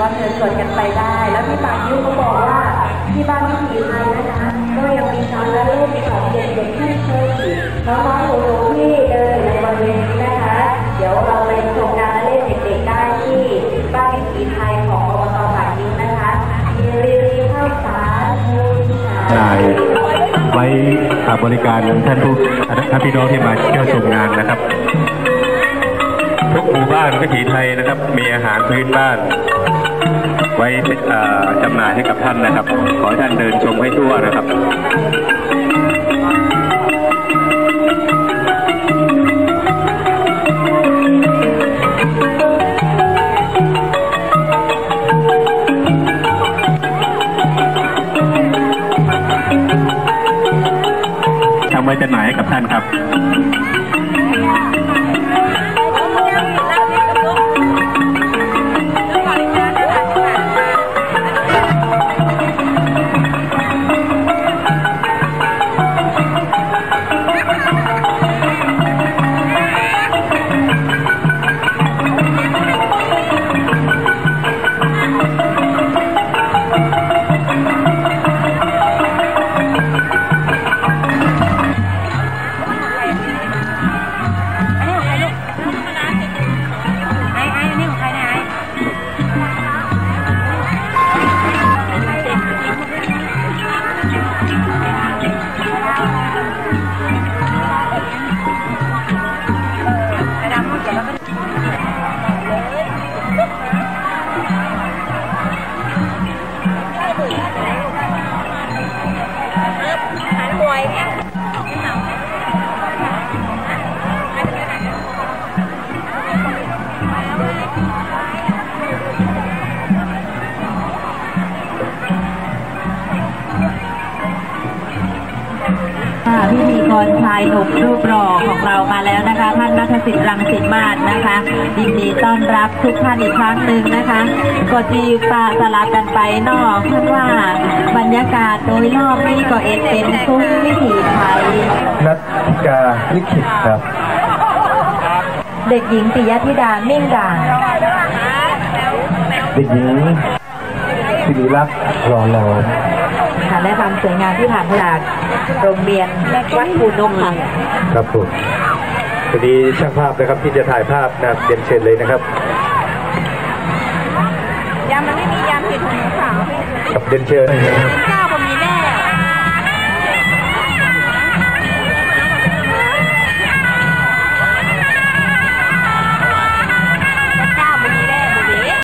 ก็เชิญชวนกันไปได้ แล้วพี่ปายิ้วก็บอกว่าที่บ้านวิถีไทยนะคะก็ยังมีการละเล่นของเด็กๆที่เคยน้องๆหนูๆที่เดินอยู่ในบริเวณนี้นะคะ เดี๋ยวเราไปชมการละเล่นเด็กๆได้ที่บ้านวิถีไทยของอบตปากยิ้วนะคะมีรีรีข้าวสารมูลสารจ่ายไว้บริการท่านผู้ท่านพี่น้องที่มาเที่ยวชมงานนะครับทุกหมู่บ้านวิถีไทยนะครับ มีอาหารพื้นบ้าน ไว้จำหน่ายให้กับท่านนะครับ ขอท่านเดินชมให้ทั่วนะครับทำไว้จำหน่ายให้กับท่านครับ ค่ะพี่มีกรชายหนุ่มรูปหล่อของเรามาแล้วนะคะ ท่านนัทสิทธิ์รังสิตมาศนะคะยินดีต้อนรับทุกท่านอีกครั้งหนึ่งนะคะก็จีปาสลับกันไปนอกท่านว่าบรรยากาศโดยรอบนี้ก็เอ็นเป็นซุ้มวิถีไทยนัทกาลิขิตครับ เด็กหญิงปิยธิดามิ่งด่างเด็กหญิงสิริรักษ์รอรอ ค่ะและความสวยงามที่ผ่านจากโรงเรียนวัดภูนกค่ะครับผมพอดีช่างภาพนะครับที่จะถ่ายภาพนะเรียนเชิญเลยนะครับยำมันไม่มียำผิดของหนูขาวพี่กับเรียนเชิญนะครับข้าวก็มีแน่